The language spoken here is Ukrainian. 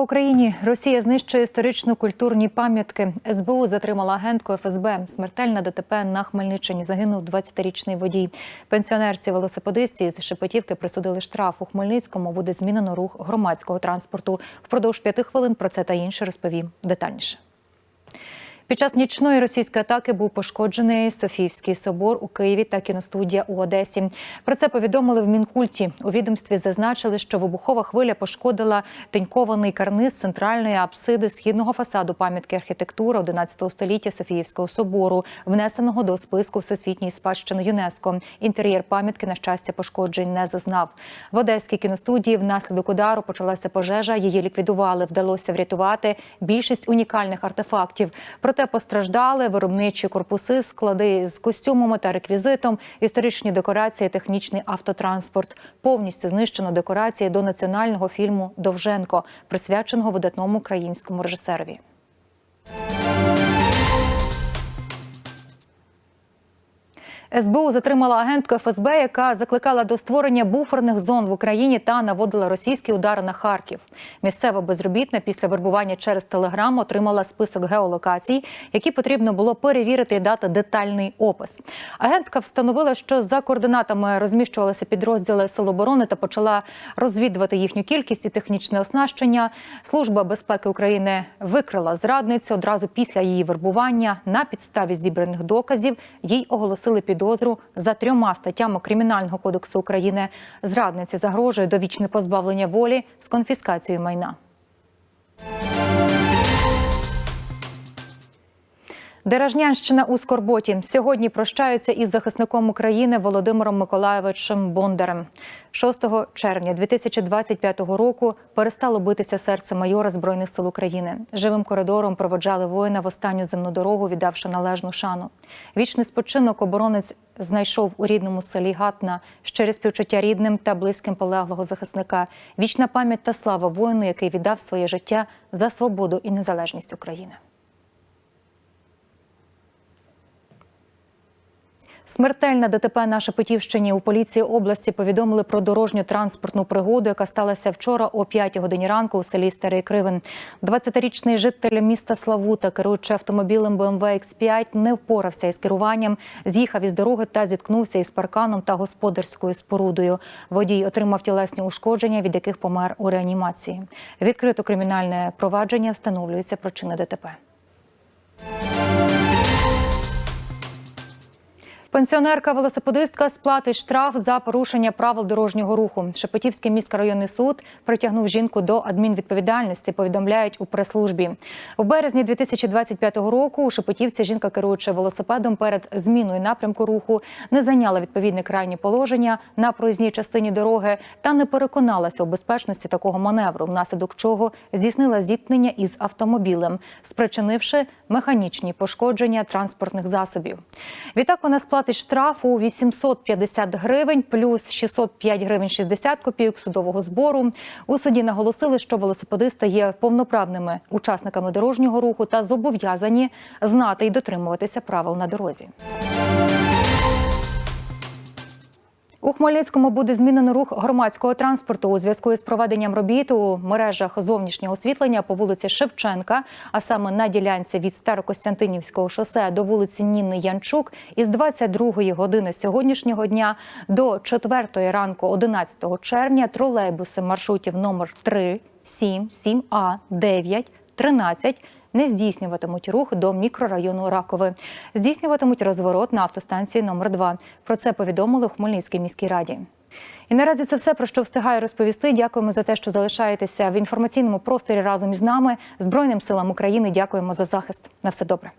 Україні Росія знищує історично-культурні пам'ятки. СБУ затримала агентку ФСБ. Смертельна ДТП на Хмельниччині загинув 20-річний водій. Пенсіонерці велосипедисті з Шепетівки присудили штраф. У Хмельницькому буде змінено рух громадського транспорту. Впродовж п'яти хвилин про це та інше розповім детальніше. Під час нічної російської атаки був пошкоджений Софіївський собор у Києві та кіностудія у Одесі. Про це повідомили в мінкульті. У відомстві зазначили, що вибухова хвиля пошкодила тенькований карниз центральної апсиди східного фасаду пам'ятки архітектури 11 століття Софіївського собору, внесеного до списку всесвітньої спадщини ЮНЕСКО. Інтер'єр пам'ятки на щастя пошкоджень не зазнав. В Одеській кіностудії внаслідок удару почалася пожежа. Її ліквідували. Вдалося врятувати більшість унікальних артефактів. Проте постраждали виробничі корпуси, склади з костюмами та реквізитом, історичні декорації, технічний автотранспорт. Повністю знищено декорації до національного фільму Довженко, присвяченого видатному українському режисерові. СБУ затримала агентку ФСБ, яка закликала до створення буферних зон в Україні та наводила російські удари на Харків. Місцева безробітна після вербування через телеграм отримала список геолокацій, які потрібно було перевірити і дати детальний опис. Агентка встановила, що за координатами розміщувалися підрозділи Сил оборони та почала розвідувати їхню кількість і технічне оснащення. Служба безпеки України викрила зрадницю одразу після її вербування. На підставі зібраних доказів їй оголосили підозру за трьома статтями Кримінального кодексу України. Зрадниці загрожує довічне позбавлення волі з конфіскацією майна. Деражнянщина у Скорботі сьогодні прощаються із захисником України Володимиром Миколаєвичем Бондарем. 6 червня 2025 року перестало битися серце майора збройних сил України. Живим коридором проводжали воїна в останню земну дорогу, віддавши належну шану. Вічний спочинок оборонець знайшов у рідному селі Гатна щирі співчуття рідним та близьким полеглого захисника. Вічна пам'ять та слава воїну, який віддав своє життя за свободу і незалежність України. Смертельна ДТП на Шепетівщині у поліції області повідомили про дорожню транспортну пригоду, яка сталася вчора о 5 годині ранку у селі Старий Кривен. 20-річний житель міста Славута, керуючи автомобілем BMW X5, не впорався із керуванням, з'їхав із дороги та зіткнувся із парканом та господарською спорудою. Водій отримав тілесні ушкодження, від яких помер у реанімації. Відкрито кримінальне провадження встановлюється причини ДТП. Пенсіонерка-велосипедистка сплатить штраф за порушення правил дорожнього руху. Шепетівський міськрайонний суд притягнув жінку до адмінвідповідальності. Повідомляють у прес-службі. У березні 2025 року у Шепетівці жінка, керуючи велосипедом перед зміною напрямку руху, не зайняла відповідне крайнє положення на проїзній частині дороги та не переконалася у безпечності такого маневру, внаслідок чого здійснила зіткнення із автомобілем, спричинивши механічні пошкодження транспортних засобів. Відтак вона сплатить штрафу 850 гривень плюс 605 гривень 60 копійок судового збору. У суді наголосили, що велосипедисти є повноправними учасниками дорожнього руху та зобов'язані знати і дотримуватися правил на дорозі. У Хмельницькому буде змінено рух громадського транспорту у зв'язку із проведенням робіт у мережах зовнішнього освітлення по вулиці Шевченка, а саме на ділянці від Старокостянтинівського шосе до вулиці Ніни Янчук із 22 години сьогоднішнього дня до 4 ранку 11 червня тролейбуси маршрутів номер 3, 7, 7А, 9, 13 не здійснюватимуть рух до мікрорайону Ракове. Здійснюватимуть розворот на автостанції номер 2 Про це повідомили у Хмельницькій міській раді. І наразі це все про що встигаю розповісти. Дякуємо за те, що залишаєтеся в інформаційному просторі разом із нами. Збройним силам України. Дякуємо за захист. На все добре.